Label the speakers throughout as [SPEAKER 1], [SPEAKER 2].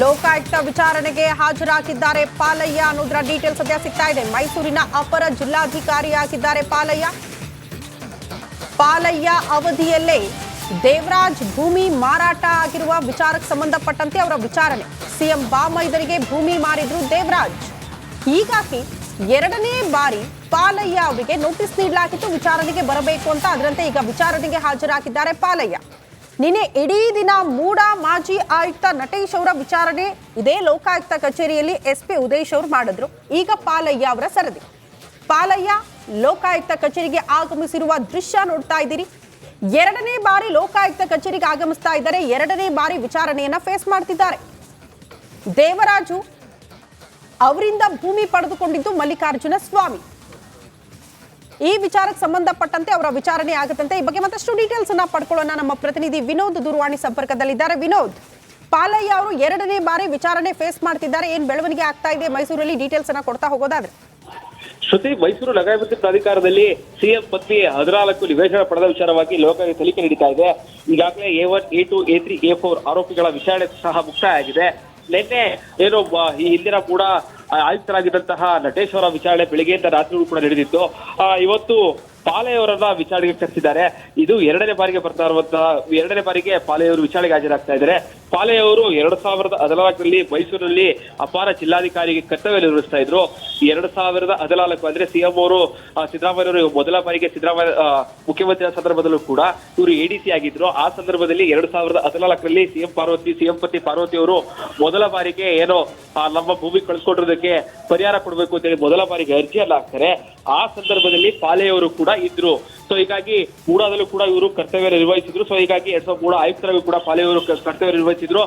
[SPEAKER 1] ಲೋಕಾಯುಕ್ತ ವಿಚಾರಣೆಗೆ ಹಾಜರಾಗಿದ್ದಾರೆ ಪಾಲಯ್ಯ ಅನ್ನೋದರ ಡೀಟೇಲ್ ಸದ್ಯ ಸಿಗ್ತಾ ಇದೆ. ಮೈಸೂರಿನ ಅಪರ ಜಿಲ್ಲಾಧಿಕಾರಿಯಾಗಿದ್ದಾರೆ ಪಾಲಯ್ಯ. ಪಾಲಯ್ಯ ಅವಧಿಯಲ್ಲೇ ದೇವರಾಜ್ ಭೂಮಿ ಮಾರಾಟ ಆಗಿರುವ ವಿಚಾರಕ್ಕೆ ಸಂಬಂಧಪಟ್ಟಂತೆ ಅವರ ವಿಚಾರಣೆ. ಸಿಎಂ ಬಾಮೈದರಿಗೆ ಭೂಮಿ ಮಾರಿದ್ರು ದೇವರಾಜ್. ಹೀಗಾಗಿ ಎರಡನೇ ಬಾರಿ ಪಾಲಯ್ಯ ಅವರಿಗೆ ನೋಟಿಸ್ ನೀಡಲಾಗಿತ್ತು ವಿಚಾರಣೆಗೆ ಬರಬೇಕು ಅಂತ, ಅದರಂತೆ ಈಗ ವಿಚಾರಣೆಗೆ ಹಾಜರಾಗಿದ್ದಾರೆ ಪಾಲಯ್ಯ. ನಿನ್ನೆ ಇಡೀ ದಿನ ಮೂಡ ಮಾಜಿ ಆಯುಕ್ತ ನಟೇಶ್ ಅವರ ವಿಚಾರಣೆ, ಇದೇ ಲೋಕಾಯುಕ್ತ ಕಚೇರಿಯಲ್ಲಿ ಎಸ್ ಪಿ ಉದೇಶ್ ಅವರು ಮಾಡಿದ್ರು. ಈಗ ಪಾಲಯ್ಯ ಅವರ ಸರದಿ. ಪಾಲಯ್ಯ, ಲೋಕಾಯುಕ್ತ ಕಚೇರಿಗೆ ಆಗಮಿಸಿರುವ ದೃಶ್ಯ ನೋಡ್ತಾ ಇದ್ದೀರಿ. ಎರಡನೇ ಬಾರಿ ಲೋಕಾಯುಕ್ತ ಕಚೇರಿಗೆ ಆಗಮಿಸ್ತಾ ಇದ್ದಾರೆ. ಎರಡನೇ ಬಾರಿ ವಿಚಾರಣೆಯನ್ನ ಫೇಸ್ ಮಾಡ್ತಿದ್ದಾರೆ. ದೇವರಾಜು ಅವರಿಂದ ಭೂಮಿ ಪಡೆದುಕೊಂಡಿದ್ದು ಮಲ್ಲಿಕಾರ್ಜುನ ಸ್ವಾಮಿ. ಈ ವಿಚಾರಕ್ಕೆ ಸಂಬಂಧಪಟ್ಟಂತೆ ಅವರ ವಿಚಾರಣೆ ಆಗುತ್ತಂತೆ. ಈ ಬಗ್ಗೆ ಮತ್ತಷ್ಟು ಡೀಟೇಲ್ಸ್ ಅನ್ನ ಪಡ್ಕೊಳ್ಳೋಣ. ನಮ್ಮ ಪ್ರತಿನಿಧಿ ವಿನೋದ್ ದೂರವಾಣಿ ಸಂಪರ್ಕದಲ್ಲಿದ್ದಾರೆ. ವಿನೋದ್, ಪಾಲಯ್ಯ ಅವರು ಎರಡನೇ ಬಾರಿ ವಿಚಾರಣೆ ಫೇಸ್ ಮಾಡ್ತಿದ್ದಾರೆ. ಏನ್ ಬೆಳವಣಿಗೆ ಆಗ್ತಾ ಇದೆ? ಮೈಸೂರಲ್ಲಿ ಡೀಟೇಲ್ಸ್ ಅನ್ನ ಕೊಡ್ತಾ ಹೋಗೋದಾದ್ರೆ.
[SPEAKER 2] ಶ್ರುತಿ, ಮೈಸೂರು ನಗರಾಭಿವೃದ್ಧಿ ಪ್ರಾಧಿಕಾರದಲ್ಲಿ ಸಿಎಂ ಪತ್ನಿ ಹದಿನಾಲ್ಕು ನಿವೇಶನ ಪಡೆದ ವಿಚಾರವಾಗಿ ಲೋಕಾಯುಕ್ತ ತನಿಖೆ ನಡೀತಾ ಇದೆ. ಈಗಾಗಲೇ A one, A two, A three, A four ಆರೋಪಿಗಳ ವಿಚಾರಣೆ ಸಹ ಮುಕ್ತಾಯ ಆಗಿದೆ. ನಿನ್ನೆ ಏನು ಈ ಹಿಂದಿನ ಕೂಡ ಆಯುಕ್ತರಾಗಿದ್ದಂತಹ ನಟೇಶ್ವರ ವಿಚಾರಣೆ ಬೆಳಿಗ್ಗೆಯಿಂದ ರಾತ್ರಿ ಕೂಡ ನಡೆದಿತ್ತು. ಇವತ್ತು ಪಾಲೆಯವರನ್ನ ವಿಚಾರಣೆಗೆ ಕರೆಸಿದ್ದಾರೆ. ಇದು ಎರಡನೇ ಬಾರಿಗೆ ಬರ್ತಾ ಇರುವಂತಹ, ಎರಡನೇ ಬಾರಿಗೆ ಪಾಲೆಯವರು ವಿಚಾರಣೆಗೆ ಹಾಜರಾಗ್ತಾ ಇದ್ದಾರೆ. ಪಾಲೆಯವರು ಎರಡ್ ಸಾವಿರದ ಹದಿನಾಲ್ಕರಲ್ಲಿ ಮೈಸೂರಿನಲ್ಲಿ ಅಪಾರ ಜಿಲ್ಲಾಧಿಕಾರಿಗೆ ಕರ್ತವ್ಯ ನಿರ್ವಹಿಸ್ತಾ ಇದ್ರು. ಎರಡ್ ಸಾವಿರದ ಹದಿನಾಲ್ಕು ಅಂದ್ರೆ ಸಿಎಂ ಅವರು ಸಿದ್ದರಾಮಯ್ಯ ಅವರು ಮೊದಲ ಬಾರಿಗೆ ಸಿದ್ದರಾಮಯ್ಯ ಮುಖ್ಯಮಂತ್ರಿ ಸಂದರ್ಭದಲ್ಲೂ ಕೂಡ ಇವರು ಎಡಿಸಿ ಆಗಿದ್ರು. ಆ ಸಂದರ್ಭದಲ್ಲಿ ಎರಡ್ ಸಾವಿರದ ಹದಿನಾಲ್ಕರಲ್ಲಿ ಸಿಎಂ ಪಾರ್ವತಿ ಸಿಎಂ ಪತಿ ಪಾರ್ವತಿ ಅವರು ಮೊದಲ ಬಾರಿಗೆ ಏನೋ ನಮ್ಮ ಭೂಮಿ ಕಳ್ಸ್ಕೊಂಡಿರೋದಕ್ಕೆ ಪರಿಹಾರ ಕೊಡಬೇಕು ಅಂತೇಳಿ ಮೊದಲ ಬಾರಿಗೆ ಅರ್ಜಿಯನ್ನ ಹಾಕ್ತಾರೆ. ಆ ಸಂದರ್ಭದಲ್ಲಿ ಪಾಲೆಯವರು ಕೂಡ ಇದ್ರು. ಸೊ ಹೀಗಾಗಿ ಮೂಡಾದಲ್ಲೂ ಕೂಡ ಇವರು ಕರ್ತವ್ಯ ನಿರ್ವಹಿಸಿದ್ರು. ಸೊ ಹೀಗಾಗಿ ಎರಡ್ ಸಾವಿರದ ಮೂಡ ಆಯುಕ್ತರಾಗಿ ಕೂಡ ಪಾಲೆಯವರು ಕರ್ತವ್ಯ ನಿರ್ವಹಿಸಿದ್ರು.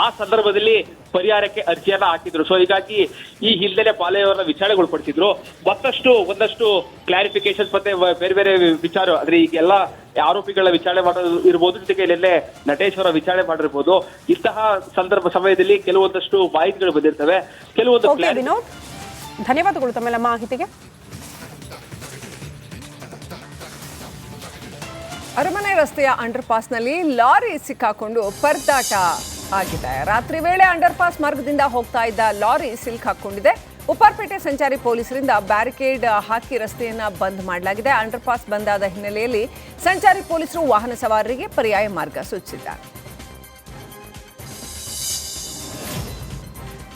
[SPEAKER 2] ಆ ಸಂದರ್ಭದಲ್ಲಿ ಪರಿಹಾರಕ್ಕೆ ಅರ್ಜಿಯನ್ನ ಹಾಕಿದ್ರು. ಸೊ ಹೀಗಾಗಿ ಈ ಹಿಂದೆನೆ ಪಾಲೆಯವರನ್ನ ವಿಚಾರಣೆಗೊಳಪಡಿಸಿದ್ರು ಮತ್ತಷ್ಟು ಒಂದಷ್ಟು ಕ್ಲಾರಿಫಿಕೇಶನ್ ಮತ್ತೆ ಬೇರೆ ಬೇರೆ ವಿಚಾರ ಅಂದ್ರೆ ಈಗ ಎಲ್ಲ ಆರೋಪಿಗಳ ವಿಚಾರಣೆ ಮಾಡೋದು ಇರ್ಬೋದು ಜೊತೆಗೆ ನಿನ್ನೆ ನಟೇಶ್ ಅವರ ವಿಚಾರಣೆ ಮಾಡಿರ್ಬೋದು. ಇಂತಹ ಸಂದರ್ಭ ಸಮಯದಲ್ಲಿ ಕೆಲವೊಂದಷ್ಟು ಮಾಹಿತಿಗಳು ಬಂದಿರ್ತವೆ. ಕೆಲವೊಂದು
[SPEAKER 1] ಧನ್ಯವಾದಗಳು ತಮ್ಮೆಲ್ಲ ಮಾಹಿತಿಗೆ.
[SPEAKER 3] ಅರಮನೆ ರಸ್ತೆಯ ಅಂಡರ್ಪಾಸ್ನಲ್ಲಿ ಲಾರಿ ಸಿಕ್ಕಾಕೊಂಡು ಪರದಾಟ ಆಗಿದೆ. ರಾತ್ರಿ ವೇಳೆ ಅಂಡರ್ಪಾಸ್ ಮಾರ್ಗದಿಂದ ಹೋಗ್ತಾ ಇದ್ದ ಲಾರಿ ಸಿಲ್ಕಾಕೊಂಡಿದೆ ಉಪ್ಪಾರ್ಪೇಟೆ ಸಂಚಾರಿ ಪೊಲೀಸರಿಂದ ಬ್ಯಾರಿಕೇಡ್ ಹಾಕಿ ರಸ್ತೆಯನ್ನ ಬಂದ್ ಮಾಡಲಾಗಿದೆ. ಅಂಡರ್ಪಾಸ್ ಬಂದಾದ ಹಿನ್ನೆಲೆಯಲ್ಲಿ ಸಂಚಾರಿ ಪೊಲೀಸರು ವಾಹನ ಸವಾರರಿಗೆ ಪರ್ಯಾಯ ಮಾರ್ಗ ಸೂಚಿಸಿದ್ದಾರೆ.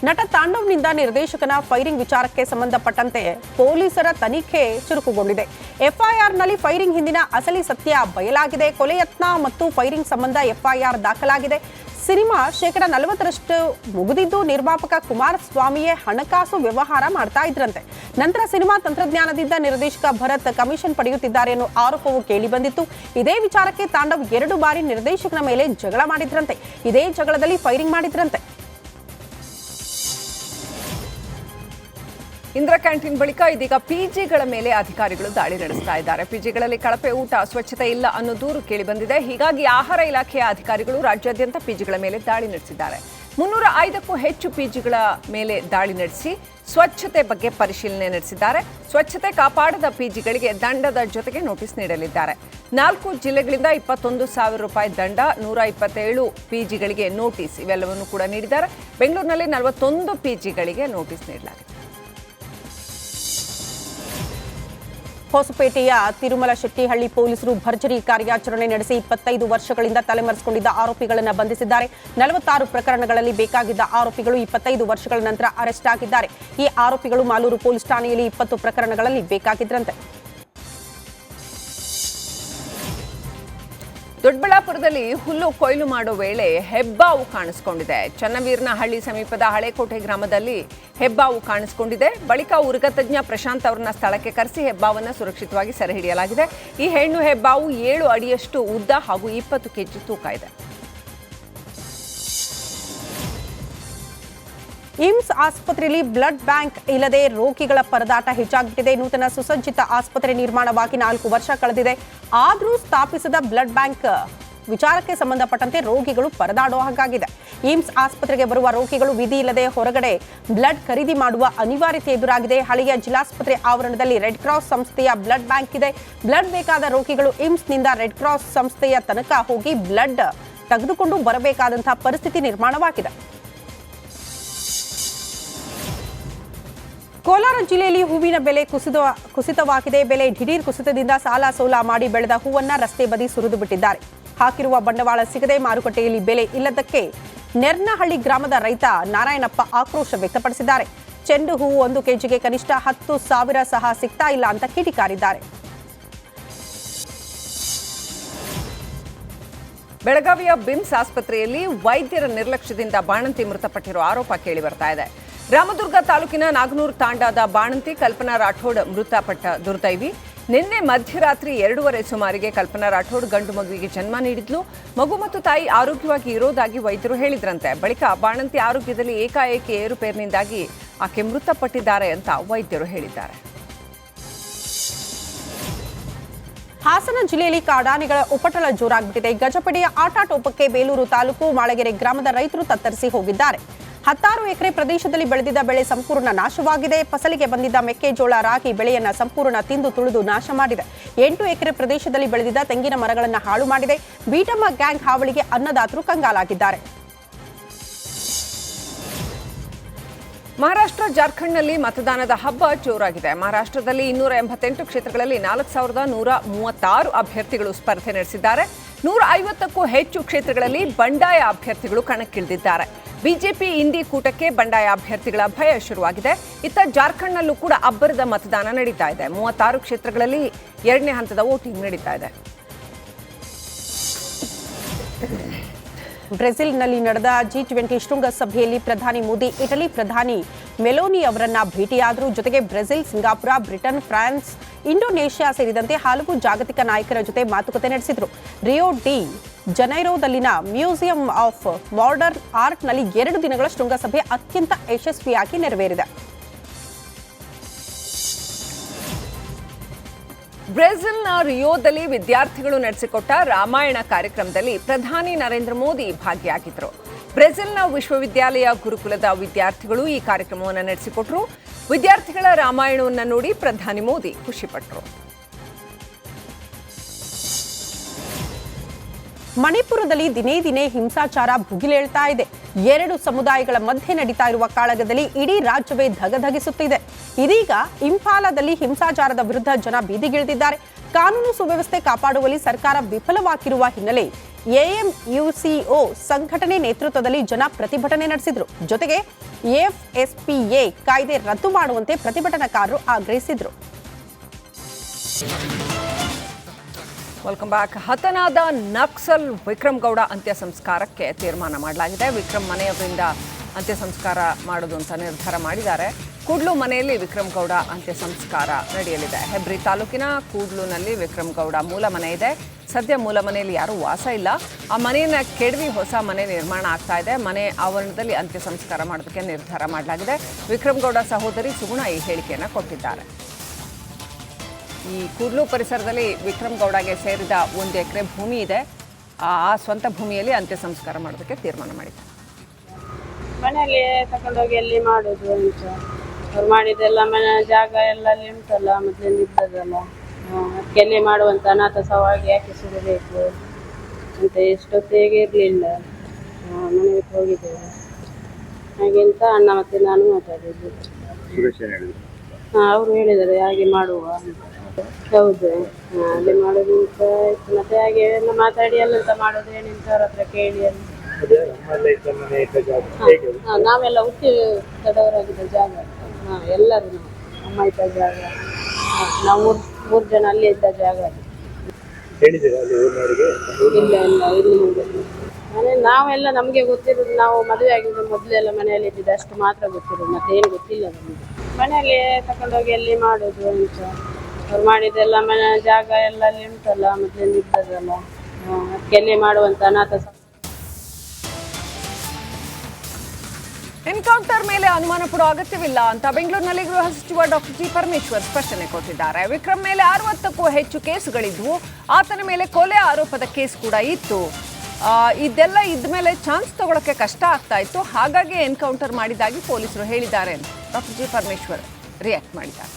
[SPEAKER 1] ನಟ ತಾಂಡವ್ನಿಂದ ನಿರ್ದೇಶಕನ ಫೈರಿಂಗ್ ವಿಚಾರಕ್ಕೆ ಸಂಬಂಧಪಟ್ಟಂತೆ ಪೊಲೀಸರ ತನಿಖೆ ಚುರುಕುಗೊಂಡಿದೆ. ಎಫ್ಐಆರ್ನಲ್ಲಿ ಫೈರಿಂಗ್ ಹಿಂದಿನ ಅಸಲಿ ಸತ್ಯ ಬಯಲಾಗಿದೆ. ಕೊಲೆ ಯತ್ನ ಮತ್ತು ಫೈರಿಂಗ್ ಸಂಬಂಧ ಎಫ್ಐಆರ್ ದಾಖಲಾಗಿದೆ. ಸಿನಿಮಾ ಶೇಕಡ ನಲವತ್ತರಷ್ಟು ಮುಗಿದಿದ್ದು ನಿರ್ಮಾಪಕ ಕುಮಾರಸ್ವಾಮಿಯೇ ಹಣಕಾಸು ವ್ಯವಹಾರ ಮಾಡ್ತಾ ಇದ್ರಂತೆ. ನಂತರ ಸಿನಿಮಾ ತಂತ್ರಜ್ಞಾನದಿಂದ ನಿರ್ದೇಶಕ ಭರತ್ ಕಮಿಷನ್ ಪಡೆಯುತ್ತಿದ್ದಾರೆ ಎನ್ನುವ ಆರೋಪವು ಕೇಳಿಬಂದಿತ್ತು ಇದೇ ವಿಚಾರಕ್ಕೆ ತಾಂಡವ್ ಎರಡು ಬಾರಿ ನಿರ್ದೇಶಕನ ಮೇಲೆ ಜಗಳ ಮಾಡಿದ್ರಂತೆ. ಇದೇ ಜಗಳದಲ್ಲಿ ಫೈರಿಂಗ್ ಮಾಡಿದ್ರಂತೆ.
[SPEAKER 3] ಇಂದಿರಾ ಕ್ಯಾಂಟೀನ್ ಬಳಿಕ ಇದೀಗ ಪಿಜಿಗಳ ಮೇಲೆ ಅಧಿಕಾರಿಗಳು ದಾಳಿ ನಡೆಸ್ತಾ ಇದ್ದಾರೆ. ಪಿಜಿಗಳಲ್ಲಿ ಕಳಪೆ ಊಟ ಸ್ವಚ್ಛತೆ ಇಲ್ಲ ಅನ್ನೋ ದೂರು ಕೇಳಿ ಬಂದಿದೆ. ಹೀಗಾಗಿ ಆಹಾರ ಇಲಾಖೆಯ ಅಧಿಕಾರಿಗಳು ರಾಜ್ಯಾದ್ಯಂತ ಪಿಜಿಗಳ ಮೇಲೆ ದಾಳಿ ನಡೆಸಿದ್ದಾರೆ. ಮುನ್ನೂರ ಐದಕ್ಕೂ ಹೆಚ್ಚು ಪಿಜಿಗಳ ಮೇಲೆ ದಾಳಿ ನಡೆಸಿ ಸ್ವಚ್ಛತೆ ಬಗ್ಗೆ ಪರಿಶೀಲನೆ ನಡೆಸಿದ್ದಾರೆ. ಸ್ವಚ್ಛತೆ ಕಾಪಾಡದ ಪಿಜಿಗಳಿಗೆ ದಂಡದ ಜೊತೆಗೆ ನೋಟಿಸ್ ನೀಡಲಿದ್ದಾರೆ. ನಾಲ್ಕು ಜಿಲ್ಲೆಗಳಿಂದ ಇಪ್ಪತ್ತೊಂದು ಸಾವಿರ ರೂಪಾಯಿ ದಂಡ, ನೂರ ಇಪ್ಪತ್ತೇಳು ಪಿಜಿಗಳಿಗೆ ನೋಟಿಸ್ ಇವೆಲ್ಲವನ್ನು ಕೂಡ ನೀಡಿದ್ದಾರೆ. ಬೆಂಗಳೂರಿನಲ್ಲಿ ನಲವತ್ತೊಂದು ಪಿಜಿಗಳಿಗೆ ನೋಟಿಸ್ ನೀಡಲಾಗಿದೆ.
[SPEAKER 1] ಹೊಸಪೇಟೆಯ ತಿರುಮಲ ಶೆಟ್ಟಿಹಳ್ಳಿ ಪೊಲೀಸರು ಭರ್ಜರಿ ಕಾರ್ಯಾಚರಣೆ ನಡೆಸಿ ಇಪ್ಪತ್ತೈದು ವರ್ಷಗಳಿಂದ ತಲೆಮರೆಸಿಕೊಂಡಿದ್ದ ಆರೋಪಿಗಳನ್ನು ಬಂಧಿಸಿದ್ದಾರೆ. ನಲವತ್ತಾರು ಪ್ರಕರಣಗಳಲ್ಲಿ ಬೇಕಾಗಿದ್ದ ಆರೋಪಿಗಳು ಇಪ್ಪತ್ತೈದು ವರ್ಷಗಳ ನಂತರ ಅರೆಸ್ಟ್ ಆಗಿದ್ದಾರೆ. ಈ ಆರೋಪಿಗಳು ಮಾಲೂರು ಪೊಲೀಸ್ ಠಾಣೆಯಲ್ಲಿ ಇಪ್ಪತ್ತು ಪ್ರಕರಣಗಳಲ್ಲಿ ಬೇಕಾಗಿದ್ರಂತೆ.
[SPEAKER 3] ದೊಡ್ಡಬಳ್ಳಾಪುರದಲ್ಲಿ ಹುಲ್ಲು ಕೊಯ್ಲು ಮಾಡೋ ವೇಳೆ ಹೆಬ್ಬಾವು ಕಾಣಿಸಿಕೊಂಡಿದೆ. ಚನ್ನವೀರನಹಳ್ಳಿ ಸಮೀಪದ ಹಳೆಕೋಟೆ ಗ್ರಾಮದಲ್ಲಿ ಹೆಬ್ಬಾವು ಕಾಣಿಸಿಕೊಂಡಿದೆ. ಬಳಿಕ ಉರುಗ ತಜ್ಞ ಪ್ರಶಾಂತ್ ಅವರನ್ನ ಸ್ಥಳಕ್ಕೆ ಕರೆಸಿ ಹೆಬ್ಬಾವನ್ನು ಸುರಕ್ಷಿತವಾಗಿ ಸೆರೆ ಈ ಹೆಣ್ಣು ಹೆಬ್ಬಾವು ಏಳು ಅಡಿಯಷ್ಟು ಉದ್ದ ಹಾಗೂ ಇಪ್ಪತ್ತು ಕೆಜಿ ತೂಕ ಇದೆ.
[SPEAKER 1] ಇಮ್ಸ್ ಆಸ್ಪತ್ರೆಯಲ್ಲಿ ಬ್ಲಡ್ ಬ್ಯಾಂಕ್ ಇಲ್ಲದೆ ರೋಗಿಗಳ ಪರದಾಟ ಹೆಚ್ಚಾಗ್ಬಿಟ್ಟಿದೆ. ನೂತನ ಸುಸಜ್ಜಿತ ಆಸ್ಪತ್ರೆ ನಿರ್ಮಾಣವಾಗಿ ನಾಲ್ಕು ವರ್ಷ ಕಳೆದಿದೆ. ಆದರೂ ಸ್ಥಾಪಿಸಿದ ಬ್ಲಡ್ ಬ್ಯಾಂಕ್ ವಿಚಾರಕ್ಕೆ ಸಂಬಂಧಪಟ್ಟಂತೆ ರೋಗಿಗಳು ಪರದಾಡುವ ಹಾಗಾಗಿದೆ. ಏಮ್ಸ್ ಆಸ್ಪತ್ರೆಗೆ ಬರುವ ರೋಗಿಗಳು ವಿಧಿ ಇಲ್ಲದೆ ಹೊರಗಡೆ ಬ್ಲಡ್ ಖರೀದಿ ಮಾಡುವ ಅನಿವಾರ್ಯತೆ ಎದುರಾಗಿದೆ. ಹಳೆಯ ಜಿಲ್ಲಾಸ್ಪತ್ರೆ ಆವರಣದಲ್ಲಿ ರೆಡ್ ಕ್ರಾಸ್ ಸಂಸ್ಥೆಯ ಬ್ಲಡ್ ಬ್ಯಾಂಕ್ ಇದೆ. ಬ್ಲಡ್ ಬೇಕಾದ ರೋಗಿಗಳು ಏಮ್ಸ್ನಿಂದ ರೆಡ್ ಕ್ರಾಸ್ ಸಂಸ್ಥೆಯ ತನಕ ಹೋಗಿ ಬ್ಲಡ್ ತೆಗೆದುಕೊಂಡು ಬರಬೇಕಾದಂತಹ ಪರಿಸ್ಥಿತಿ ನಿರ್ಮಾಣವಾಗಿದೆ. ಕೋಲಾರ ಜಿಲ್ಲೆಯಲ್ಲಿ ಹೂವಿನ ಬೆಲೆ ಕುಸಿದ, ಕುಸಿತವಾಗಿದೆ. ಬೆಲೆ ಢಿಢೀರ್ ಕುಸಿತದಿಂದ ಸಾಲ ಸೋಲ ಮಾಡಿ ಬೆಳೆದ ಹೂವನ್ನ ರಸ್ತೆ ಬದಿ ಸುರಿದು ಬಿಟ್ಟಿದ್ದಾರೆ. ಹಾಕಿರುವ ಬಂಡವಾಳ ಸಿಗದೆ ಮಾರುಕಟ್ಟೆಯಲ್ಲಿ ಬೆಲೆ ಇಲ್ಲದಕ್ಕೆ ನೆರ್ನಹಳ್ಳಿ ಗ್ರಾಮದ ರೈತ ನಾರಾಯಣಪ್ಪ ಆಕ್ರೋಶ ವ್ಯಕ್ತಪಡಿಸಿದ್ದಾರೆ. ಚೆಂಡು ಹೂವು ಒಂದು ಕೆಜಿಗೆ ಕನಿಷ್ಠ ಹತ್ತು ಸಾವಿರ ಸಹ ಸಿಗ್ತಾ ಇಲ್ಲ ಅಂತ ಕಿಡಿಕಾರಿದ್ದಾರೆ.
[SPEAKER 3] ಬೆಳಗಾವಿಯ ಬಿಮ್ಸ್ ಆಸ್ಪತ್ರೆಯಲ್ಲಿ ವೈದ್ಯರ ನಿರ್ಲಕ್ಷ್ಯದಿಂದ ಬಾಣಂತಿ ಮೃತಪಟ್ಟಿರುವ ಆರೋಪ ಕೇಳಿ ಬರ್ತಾ ಇದೆ. ರಾಮದುರ್ಗ ತಾಲೂಕಿನ ನಾಗನೂರು ತಾಂಡಾದ ಬಾಣಂತಿ, ಕಲ್ಪನಾ ರಾಠೋಡ್ ಮೃತಪಟ್ಟ ದುರ್ದೈವಿ. ನಿನ್ನೆ ಮಧ್ಯರಾತ್ರಿ ಎರಡೂವರೆ ಸುಮಾರಿಗೆ ಕಲ್ಪನಾ ರಾಠೋಡ್ ಗಂಡು ಮಗುವಿಗೆ ಜನ್ಮ ನೀಡಿದ್ಲು. ಮಗು ಮತ್ತು ತಾಯಿ ಆರೋಗ್ಯವಾಗಿ ಇರೋದಾಗಿ ವೈದ್ಯರು ಹೇಳಿದ್ರಂತೆ. ಬಳಿಕ ಬಾಣಂತಿ ಆರೋಗ್ಯದಲ್ಲಿ ಏಕಾಏಕಿ ಏರುಪೇರಿನಿಂದಾಗಿ ಆಕೆ ಮೃತಪಟ್ಟಿದ್ದಾರೆ ಅಂತ ವೈದ್ಯರು ಹೇಳಿದ್ದಾರೆ.
[SPEAKER 1] ಹಾಸನ ಜಿಲ್ಲೆಯಲ್ಲಿ ಕಾಡಾನೆಗಳ ಉಪಟಳ ಜೋರಾಗ್ಬಿಟ್ಟಿದೆ. ಗಜಪಡೆಯ ಆಟಾಟೋಪಕ್ಕೆ ಬೇಲೂರು ತಾಲೂಕು ಮಾಳಗೆರೆ ಗ್ರಾಮದ ರೈತರು ತತ್ತರಿಸಿ ಹೋಗಿದ್ದಾರೆ. ಹತ್ತಾರು ಎಕರೆ ಪ್ರದೇಶದಲ್ಲಿ ಬೆಳೆದಿದ್ದ ಬೆಳೆ ಸಂಪೂರ್ಣ ನಾಶವಾಗಿದೆ. ಫಸಲಿಗೆ ಬಂದಿದ್ದ ಮೆಕ್ಕೆಜೋಳ, ರಾಗಿ ಬೆಳೆಯನ್ನ ಸಂಪೂರ್ಣ ತಿಂದು ತುಳಿದು ನಾಶ ಮಾಡಿದೆ. ಎಂಟು ಎಕರೆ ಪ್ರದೇಶದಲ್ಲಿ ಬೆಳೆದಿದ್ದ ತೆಂಗಿನ ಮರಗಳನ್ನು ಹಾಳು ಮಾಡಿದೆ. ಬೀಟಮ್ಮ ಗ್ಯಾಂಗ್ ಹಾವಳಿಗೆ ಅನ್ನದಾತರು ಕಂಗಾಲಾಗಿದ್ದಾರೆ.
[SPEAKER 3] ಮಹಾರಾಷ್ಟ್ರ, ಜಾರ್ಖಂಡ್ನಲ್ಲಿ ಮತದಾನದ ಹಬ್ಬ ಜೋರಾಗಿದೆ. ಮಹಾರಾಷ್ಟ್ರದಲ್ಲಿ ಇನ್ನೂರ ಎಂಬತ್ತೆಂಟು ಕ್ಷೇತ್ರಗಳಲ್ಲಿ ನಾಲ್ಕು ಸಾವಿರದ ನೂರ ಮೂವತ್ತಾರು ಅಭ್ಯರ್ಥಿಗಳು ಸ್ಪರ್ಧೆ ನಡೆಸಿದ್ದಾರೆ. ನೂರ ಐವತ್ತಕ್ಕೂ ಹೆಚ್ಚು ಕ್ಷೇತ್ರಗಳಲ್ಲಿ ಬಂಡಾಯ ಅಭ್ಯರ್ಥಿಗಳು ಕಣಕ್ಕಿಳಿದಿದ್ದಾರೆ. ಬಿಜೆಪಿ ಹಿಂದಿ ಕೂಟಕ್ಕೆ ಬಂಡಾಯ ಅಭ್ಯರ್ಥಿಗಳ ಭಯ ಶುರುವಾಗಿದೆ. ಇತ್ತ ಜಾರ್ಖಂಡ್ನಲ್ಲೂ ಕೂಡ ಅಬ್ಬರದ ಮತದಾನ ನಡೀತಾ ಇದೆ. ಮೂವತ್ತಾರು ಕ್ಷೇತ್ರಗಳಲ್ಲಿ ಎರಡನೇ ಹಂತದ ವೋಟಿಂಗ್ ನಡೀತಾ ಇದೆ.
[SPEAKER 1] ಬ್ರೆಜಿಲ್ನಲ್ಲಿ ನಡೆದ ಜಿ ಟ್ವೆಂಟಿ ಶೃಂಗಸಭೆಯಲ್ಲಿ ಪ್ರಧಾನಿ ಮೋದಿ, ಇಟಲಿ ಪ್ರಧಾನಿ ಮೆಲೋನಿ ಅವರನ್ನ ಭೇಟಿಯಾದರು. ಜೊತೆಗೆ Brazil, Singapore, Britain, France Indonesia ಸೇರಿದಂತೆ ಹಲವು ಜಾಗತಿಕ ನಾಯಕರ ಜೊತೆ ಮಾತುಕತೆ ನಡೆಸಿದರು. ರಿಯೋ ಡಿ ಜನೈರೋದಲ್ಲಿನ ಮ್ಯೂಸಿಯಂ ಆಫ್ ಮಾಡರ್ನ್ ಆರ್ಟ್ನಲ್ಲಿ ಎರಡು ದಿನಗಳ ಶೃಂಗಸಭೆ ಅತ್ಯಂತ ಯಶಸ್ವಿಯಾಗಿ ನೆರವೇರಿದೆ.
[SPEAKER 3] ಬ್ರೆಜಿಲ್ನ ರಿಯೋದಲ್ಲಿ ವಿದ್ಯಾರ್ಥಿಗಳು ನಡೆಸಿಕೊಟ್ಟ ರಾಮಾಯಣ ಕಾರ್ಯಕ್ರಮದಲ್ಲಿ ಪ್ರಧಾನಿ ನರೇಂದ್ರ ಮೋದಿ ಭಾಗಿಯಾಗಿದ್ದರು ಬ್ರೆಜಿಲ್ನ ವಿಶ್ವವಿದ್ಯಾಲಯ ಗುರುಕುಲದ ವಿದ್ಯಾರ್ಥಿಗಳು ಈ ಕಾರ್ಯಕ್ರಮವನ್ನು ನಡೆಸಿಕೊಟ್ರು. ವಿದ್ಯಾರ್ಥಿಗಳ ರಾಮಾಯಣವನ್ನು ನೋಡಿ ಪ್ರಧಾನಿ ಮೋದಿ ಖುಷಿಪಟ್ಟರು
[SPEAKER 1] ಮಣಿಪುರದಲ್ಲಿ ದಿನೇ ದಿನೇ ಹಿಂಸಾಚಾರ ಭುಗಿಲೇಳ್ತಾ ಇದೆ. ಎರಡು ಸಮುದಾಯಗಳ ಮಧ್ಯೆ ನಡೀತಾ ಇರುವ ಕಾಳಗದಲ್ಲಿ ಇಡೀ ರಾಜ್ಯವೇ ಧಗಧಗಿಸುತ್ತಿದೆ. ಇದೀಗ ಇಂಫಾಲದಲ್ಲಿ ಹಿಂಸಾಚಾರದ ವಿರುದ್ಧ ಜನ ಬೀದಿಗಿಳಿದಿದ್ದಾರೆ. ಕಾನೂನು ಸುವ್ಯವಸ್ಥೆ ಕಾಪಾಡುವಲ್ಲಿ ಸರ್ಕಾರ ವಿಫಲವಾಗಿರುವ ಹಿನ್ನೆಲೆ ಎಎಂಯುಸಿಒ ಸಂಘಟನೆ ನೇತೃತ್ವದಲ್ಲಿ ಜನ ಪ್ರತಿಭಟನೆ ನಡೆಸಿದ್ರು. ಜೊತೆಗೆ ಎಫ್ಎಸ್ಪಿಎ ಕಾಯ್ದೆ ರದ್ದು ಮಾಡುವಂತೆ ಪ್ರತಿಭಟನಾಕಾರರು ಆಗ್ರಹಿಸಿದ್ರು.
[SPEAKER 3] Welcome back. ಹತನಾದ ನಕ್ಸಲ್ ವಿಕ್ರಮ್ ಗೌಡ ಅಂತ್ಯ ಸಂಸ್ಕಾರಕ್ಕೆ ತೀರ್ಮಾನ ಮಾಡಲಾಗಿದೆ. ವಿಕ್ರಮ್ ಮನೆಯವರಿಂದ ಅಂತ್ಯ ಸಂಸ್ಕಾರ ಮಾಡೋದು ಅಂತ ನಿರ್ಧಾರ ಮಾಡಿದ್ದಾರೆ. ಕೂಡ್ಲು ಮನೆಯಲ್ಲಿ ವಿಕ್ರಮ್ ಗೌಡ ಅಂತ್ಯ ಸಂಸ್ಕಾರ ನಡೆಯಲಿದೆ. ಹೆಬ್ರಿ ತಾಲೂಕಿನ ಕೂಡ್ಲುನಲ್ಲಿ ವಿಕ್ರಮ್ ಗೌಡ ಮೂಲ ಮನೆ ಇದೆ. ಸದ್ಯ ಮೂಲ ಮನೆಯಲ್ಲಿ ಯಾರೂ ವಾಸ ಇಲ್ಲ. ಆ ಮನೆಯನ್ನ ಕೆಡವಿ ಹೊಸ ಮನೆ ನಿರ್ಮಾಣ ಆಗ್ತಾ ಇದೆ. ಮನೆ ಆವರಣದಲ್ಲಿ ಅಂತ್ಯ ಸಂಸ್ಕಾರ ಮಾಡೋದಕ್ಕೆ ನಿರ್ಧಾರ ಮಾಡಲಾಗಿದೆ. ವಿಕ್ರಮ್ ಗೌಡ ಸಹೋದರಿ ಸುಗುಣ ಈ ಹೇಳಿಕೆಯನ್ನು ಕೊಟ್ಟಿದ್ದಾರೆ. ಈ ಕೂಡ್ಲು ಪರಿಸರದಲ್ಲಿ ವಿಕ್ರಮ್ ಗೌಡಗೆ ಸೇರಿದ ಒಂದು ಎಕರೆ ಭೂಮಿ ಇದೆ. ಆ ಸ್ವಂತ ಭೂಮಿಯಲ್ಲಿ ಅಂತ್ಯ ಸಂಸ್ಕಾರ ಮಾಡೋದಕ್ಕೆ ತೀರ್ಮಾನ ಮಾಡಿದ್ದಾರೆ.
[SPEAKER 4] ಮನೆಯಲ್ಲಿ ತಗೊಂಡೋಗಿ ಎಲ್ಲಿ ಮಾಡೋದು ಅಂತ. ಅವ್ರು ಮಾಡಿದೆಲ್ಲ ಮನೆ ಜಾಗ ಎಲ್ಲ ಅಲ್ಲಿ ಉಂಟಲ್ಲ ಮೊದಲಿಂದ ಇದ್ದದಲ್ಲ ಅದಕ್ಕೆ ಮಾಡುವಂಥ ಮಾಡುವಂತ ಅನಾಥ ಸವಾಗಿ ಯಾಕೆ ಸುಡಬೇಕು ಅಂತ ಎಷ್ಟೊತ್ತಿಗೆ ಇರಲಿಲ್ಲ. ಮನೆಗೆ ಹೋಗಿದ್ದೇವೆ. ಹಾಗೆಂತ ಅಣ್ಣ ಮತ್ತೆ ನಾನು ಮಾತಾಡಿದ್ದು. ಹಾಂ ಅವರು ಹೇಳಿದ್ದಾರೆ ಹಾಗೆ ಮಾಡುವ. ಹೌದು. ಹಾ, ಅಲ್ಲಿ ಮಾಡೋದು ಅಂತ ಇತ್ತು ಮತ್ತೆ ಹಾಗೆ ಎಲ್ಲ ಮಾತಾಡಿ ಅಲ್ಲಂತ ಮಾಡೋದು ಏನಿಂತವ್ರ ಹತ್ರ ಕೇಳಿ ಎಲ್ಲ ನಾವೆಲ್ಲ ಹುಟ್ಟಿ ಜಾಗ. ಹಾ ಎಲ್ಲರೂ ನಮ್ಮ ಅಮ್ಮ ಇದ್ದ ಜಾಗ. ನಾವು ಮೂರ್ ಜನ ಅಲ್ಲೇ ಇದ್ದ ಜಾಗ ಅದು. ಇಲ್ಲ ಇಲ್ಲ ಇಲ್ಲಿ. ಮನೆ ನಾವೆಲ್ಲ ನಮಗೆ ಗೊತ್ತಿರೋದು ನಾವು ಮದುವೆ ಆಗಿದ್ದು ಮೊದಲೆಲ್ಲ ಮನೆಯಲ್ಲಿ ಇದ್ದಿದ್ದು ಅಷ್ಟು ಮಾತ್ರ ಗೊತ್ತಿರೋದು ಮತ್ತೆ ಏನು ಗೊತ್ತಿಲ್ಲ ನಮಗೆ ಮನೆಯಲ್ಲಿ ತಗೊಂಡೋಗಿ ಅಲ್ಲಿ ಮಾಡೋದು ಅಂತ ಅವ್ರು ಮಾಡಿದೆಲ್ಲ ಮನೆ ಜಾಗ ಎಲ್ಲ ಅಲ್ಲಿ ಉಂಟಲ್ಲ ಮೊದಲಿಂದ ಇದ್ದದಲ್ಲ ಅದಕ್ಕೆ ಅಲ್ಲಿ ಮಾಡುವಂಥ ಅನಾಥ
[SPEAKER 3] ಎನ್ಕೌಂಟರ್ ಮೇಲೆ ಅನುಮಾನ ಪಡೋ ಅಗತ್ಯವಿಲ್ಲ ಅಂತ ಬೆಂಗಳೂರಿನಲ್ಲಿ ಗೃಹ ಸಚಿವ ಡಾಕ್ಟರ್ ಜಿ ಪರಮೇಶ್ವರ್ ಸ್ಪಷ್ಟನೆ ಕೊಟ್ಟಿದ್ದಾರೆ. ವಿಕ್ರಮ್ ಮೇಲೆ ಅರವತ್ತಕ್ಕೂ ಹೆಚ್ಚು ಕೇಸುಗಳಿದ್ವು. ಆತನ ಮೇಲೆ ಕೊಲೆ ಆರೋಪದ ಕೇಸ್ ಕೂಡ ಇತ್ತು. ಇದೆಲ್ಲ ಇದ್ದ ಮೇಲೆ ಚಾನ್ಸ್ ತಗೊಳಕ್ಕೆ ಕಷ್ಟ ಆಗ್ತಾ ಇತ್ತು. ಹಾಗಾಗಿ ಎನ್ಕೌಂಟರ್ ಮಾಡಿದಾಗಿ ಪೊಲೀಸರು ಹೇಳಿದ್ದಾರೆ ಅಂತ ಡಾಕ್ಟರ್ ಜಿ ಪರಮೇಶ್ವರ್ ರಿಯಾಕ್ಟ್ ಮಾಡಿದ್ದಾರೆ.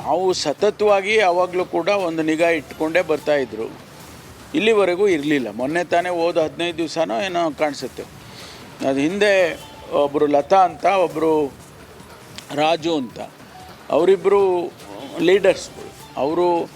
[SPEAKER 5] ನಾವು ಸತತವಾಗಿ ಯಾವಾಗಲೂ ಕೂಡ ಒಂದು ನಿಗಾ ಇಟ್ಕೊಂಡೇ ಬರ್ತಾ ಇದ್ರು. ಇಲ್ಲಿವರೆಗೂ ಇರಲಿಲ್ಲ. ಮೊನ್ನೆ ತಾನೇ ಹೋದ ಹದಿನೈದು ದಿವಸನೋ ಏನೋ ಕಾಣಿಸುತ್ತೆ. ಅದು ಹಿಂದೆ ಒಬ್ಬರು ಲತಾ ಅಂತ ಒಬ್ಬರು ರಾಜು ಅಂತ. ಅವರಿಬ್ಬರು ಲೀಡರ್ಸ್ಗಳು ಅವರು